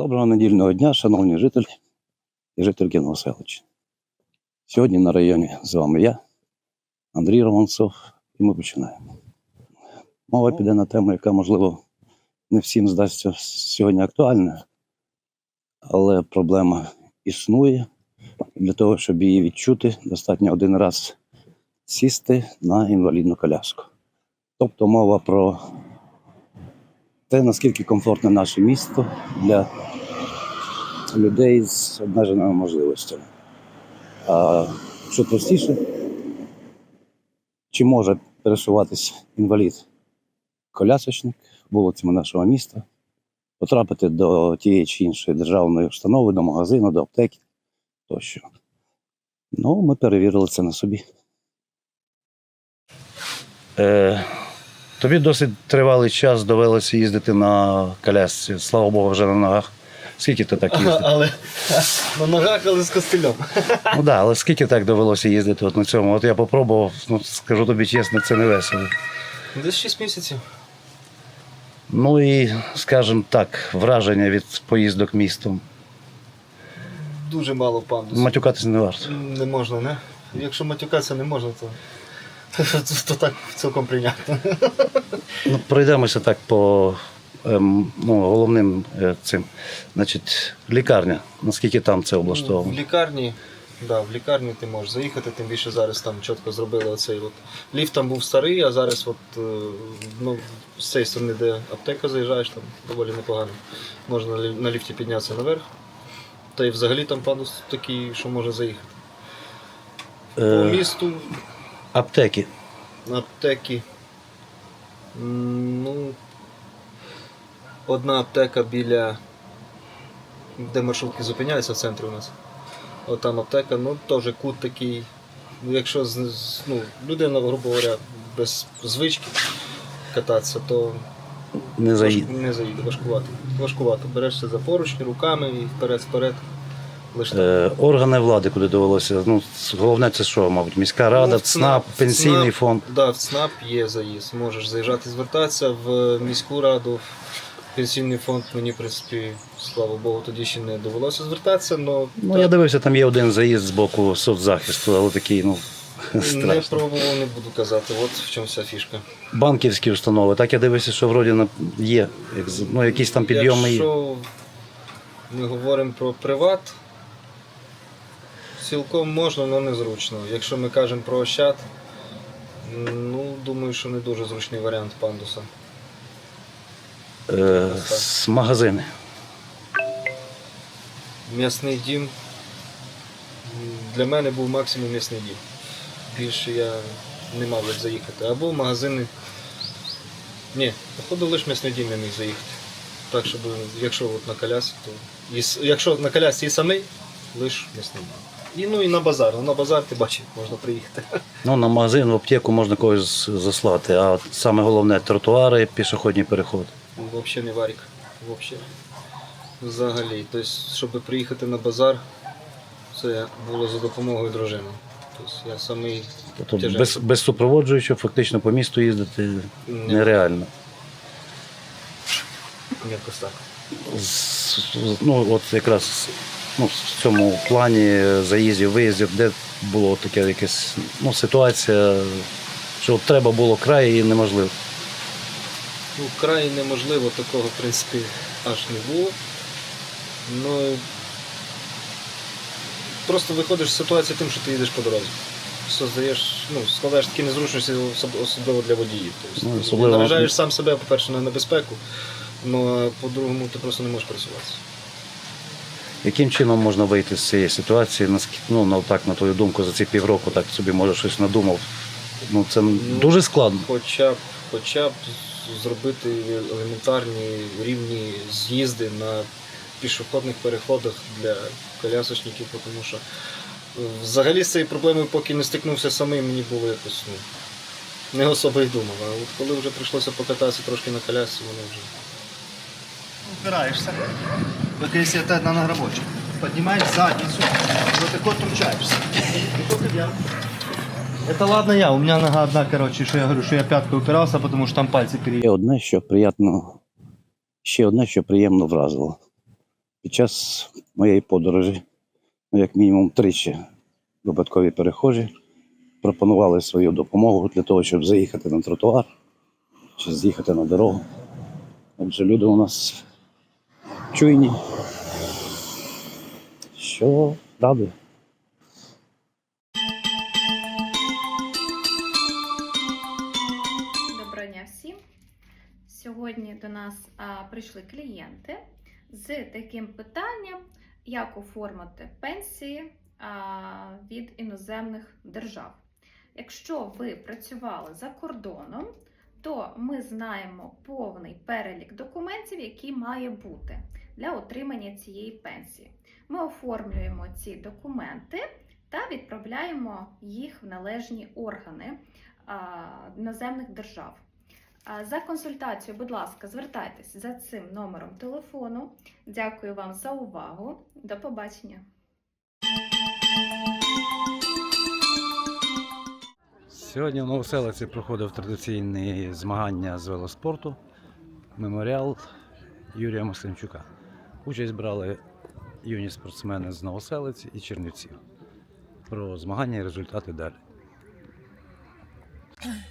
Доброго недільного дня, шановні жителі і жительки Новоселича. Сьогодні на районі з вами я, Андрій Романцов, і ми починаємо. Мова піде на тему, яка, можливо, не всім здасться сьогодні актуальною, але проблема існує. Для того, щоб її відчути, достатньо один раз сісти на інвалідну коляску. Тобто мова про те, наскільки комфортне наше місто для людей з обмеженими можливостями. А що простіше, чи може пересуватись інвалід колясочник вулицями нашого міста, потрапити до тієї чи іншої державної установи, до магазину, до аптеки тощо. Ну, ми перевірили це на собі. Е, тобі досить тривалий час довелося їздити на колясці. Слава Богу, вже на ногах. Скільки ти так їздив? Але на ногах, але з костилем. Ну да, але скільки так довелося їздити от на цьому? От я попробував, ну скажу тобі чесно, це не весело. Десь 6 місяців. Ну і, скажімо так, враження від поїздок містом. Дуже мало пандусу. Матюкатись не варто. Не можна, не? Якщо матюкатися не можна, то, то так цілком прийнятно. Ну, пройдемося так по ну, головним е, цим. Значить, лікарня. Наскільки там це В облаштовано? лікарні, да, в лікарні ти можеш заїхати, тим більше зараз там чітко зробили оцей от. Ліфт там був старий, а зараз от, е, ну, з цієї сторони, де аптека заїжджаєш, там доволі непогано. Можна на ліфті піднятися наверх. Та й взагалі там пандус такий, що може заїхати. По Е, місту аптеки. аптеки. Ну, одна аптека біля. Де маршрутки зупиняються в центрі у нас. От там аптека, ну теж кут такий. Ну, якщо ну, людина, грубо говоря, без звички кататися, то Не заїде. не заїде, важкувато. Важкувато. Берешся за поручні руками і вперед-вперед. Е, органи влади, куди довелося. Ну, головне, це що, мабуть, міська рада, Ну, в ЦНАП, ЦНАП, пенсійний ЦНАП. фонд. Да, в ЦНАП є заїзд. Можеш заїжджати, звертатися в міську раду, пенсійний фонд. Мені, в принципі, слава Богу, тоді ще не довелося звертатися, але Ну, я дивився, там є один заїзд з боку соцзахисту, але такий, ну, не пробував, не буду казати. От в чому вся фішка. Банківські установи. Так я дивився, що вроді на- є. як з- Ну, якісь там підйоми є. Якщо ми говоримо про приват, цілком можна, але незручно. Якщо ми кажемо про Ощад, ну, думаю, що не дуже зручний варіант пандуса. Е, з магазини. М'ясний дім. Для мене був максимум м'ясний дім. Більше я не мав як заїхати. Або в магазини. Ні, походу лише м'ясний дім я міг заїхати. Так, щоб якщо от на колясі, то. і якщо на колясі і самий, лише м'ясний дім. І, ну і на базар. Ну, на базар ти бачиш, можна приїхати. Ну, на магазин, в аптеку можна когось заслати, а саме головне тротуари, пішохідні переходи. Взагалі не варік. Взагалі. Тобто, щоб приїхати на базар, це було за допомогою дружини. Тобто я самий Тобто без, без супроводжуючого фактично по місту їздити Не. нереально. Якось так. З- ну, от якраз ну, в цьому плані заїздів, виїздів, де було таке якась ну, ситуація, що треба було край і неможливо. Ну, вкрай неможливо такого, в принципі, аж не було. Ну, просто виходиш з ситуації тим, що ти їдеш по дорозі. Создаєш, ну, складаєш такі незручності, особливо для водіїв. Тобто, Ну, ти наражаєш сам себе, по-перше, на небезпеку, ну, а по-другому ти просто не можеш пересуватися. Яким чином можна вийти з цієї ситуації? Наскільки, ну, так, на твою думку, за ці півроку так собі може щось надумав. Ну, це дуже складно. Хоча б, хоча б зробити елементарні рівні з'їзди на пішохідних переходах для колясочників, тому що е, взагалі з цією проблемою, поки не стикнувся самим, мені було якось ну, не особо й думав. А от коли вже прийшлося покататися трошки на колясці, воно вже. упираешься, как если это на нагробочек. Поднимаешь задницу, вот так вот тручаешься. Я. Это ладно я, у меня нога одна, короче, что я говорю, что я пяткой упирался, потому что там пальцы переехали. Ще одне, що приємно, ще одне, що приємно вразило. Під час моєї подорожі, ну, як мінімум тричі випадкові перехожі пропонували свою допомогу для того, щоб заїхати на тротуар чи з'їхати на дорогу. Отже, люди у нас чуйні, що радує. Сьогодні до нас прийшли клієнти з таким питанням, як оформити пенсії від іноземних держав. Якщо ви працювали за кордоном, то ми знаємо повний перелік документів, який має бути для отримання цієї пенсії. Ми оформлюємо ці документи та відправляємо їх в належні органи іноземних держав. За консультацією, будь ласка, звертайтесь за цим номером телефону. Дякую вам за увагу. До побачення. Сьогодні в Новоселиці проходив традиційні змагання з велоспорту меморіал Юрія Максимчука. Участь брали юні спортсмени з Новоселиці і Чернівців. Про змагання і результати далі.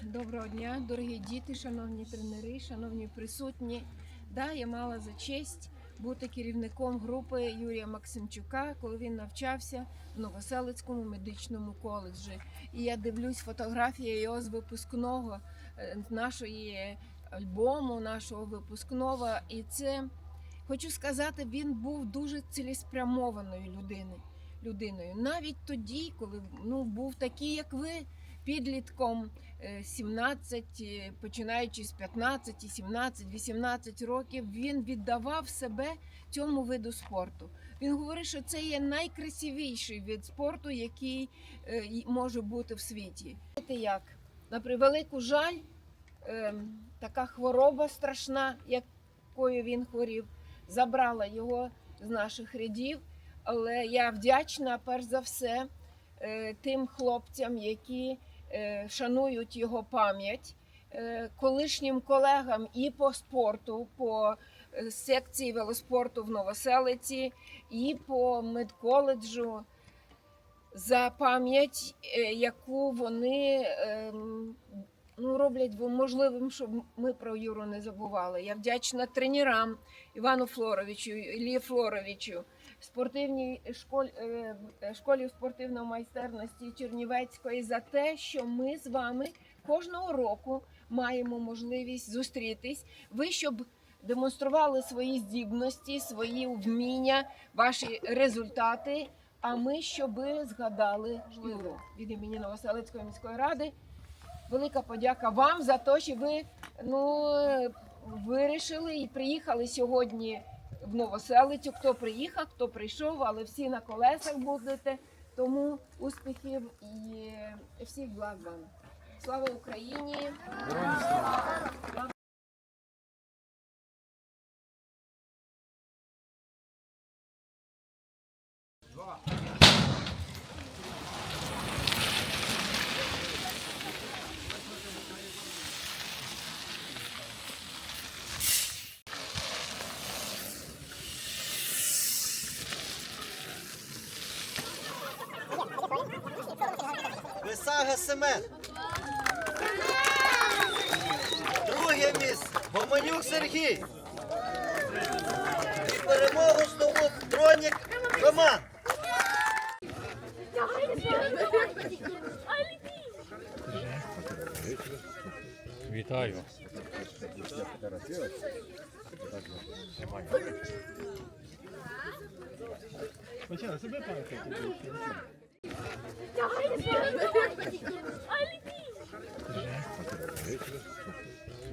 Доброго дня, дорогі діти, шановні тренери, шановні присутні. Да, я мала за честь бути керівником групи Юрія Максимчука, коли він навчався в Новоселицькому медичному коледжі. І я дивлюсь фотографії його з випускного е, нашої альбому, нашого випускного. І це хочу сказати, він був дуже цілеспрямованою людиною. Людиною навіть тоді, коли ну був такий, як ви, підлітком, е, 17, е, починаючи з 15, 17, 18 років, він віддавав себе цьому виду спорту. Він говорить, що це є найкрасивіший вид спорту, який е, може бути в світі. Як? На превелику жаль, ем, така хвороба страшна, якою він хворів, забрала його з наших рядів. Але я вдячна перш за все е, тим хлопцям, які е, шанують його пам'ять, е, колишнім колегам і по спорту, по е, секції велоспорту в Новоселиці, і по медколеджу за пам'ять, е, яку вони ем, ну, роблять можливим, щоб ми про Юру не забували. Я вдячна тренерам Івану Флоровичу, Іллі Флоровичу, спортивній школі, е, е, школі спортивної майстерності Чернівецької за те, що ми з вами кожного року маємо можливість зустрітись. Ви щоб демонстрували свої здібності, свої вміння, ваші результати. А ми щоби згадали Юру від імені Новоселицької міської ради. Велика подяка вам за те, що ви ну, вирішили і приїхали сьогодні в Новоселицю. Хто приїхав, хто прийшов, але всі на колесах будете. Тому успіхів і всіх благ вам. Слава Україні! Висага Семен. Друге місце. Боманюк Сергій. І перемогу здобув Бронік Роман. Вітаю.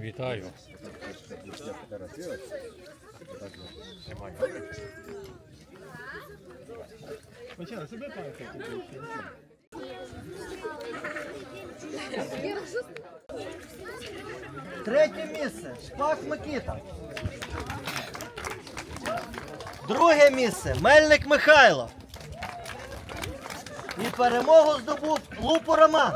Вітаю. Третє місце. Шпак Микита. Друге місце. Мельник Михайло. І перемогу здобув Лупу Роман.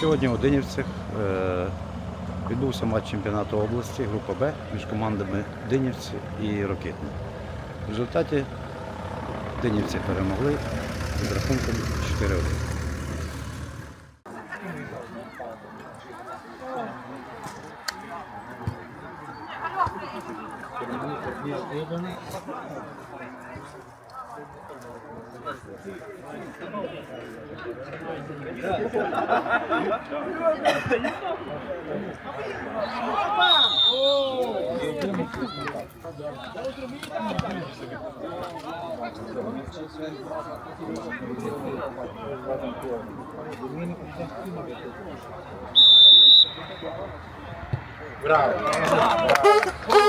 Сьогодні в Динівцях е, відбувся матч чемпіонату області група Б між командами Динівці і Рокетні. В результаті Динівці перемогли з рахунком 4 1 Thank you. Opa! Bravo. Bravo.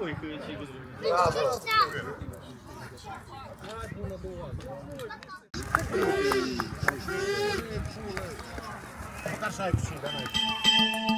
Виключився. Karşı ayıp suyu ben ayıp.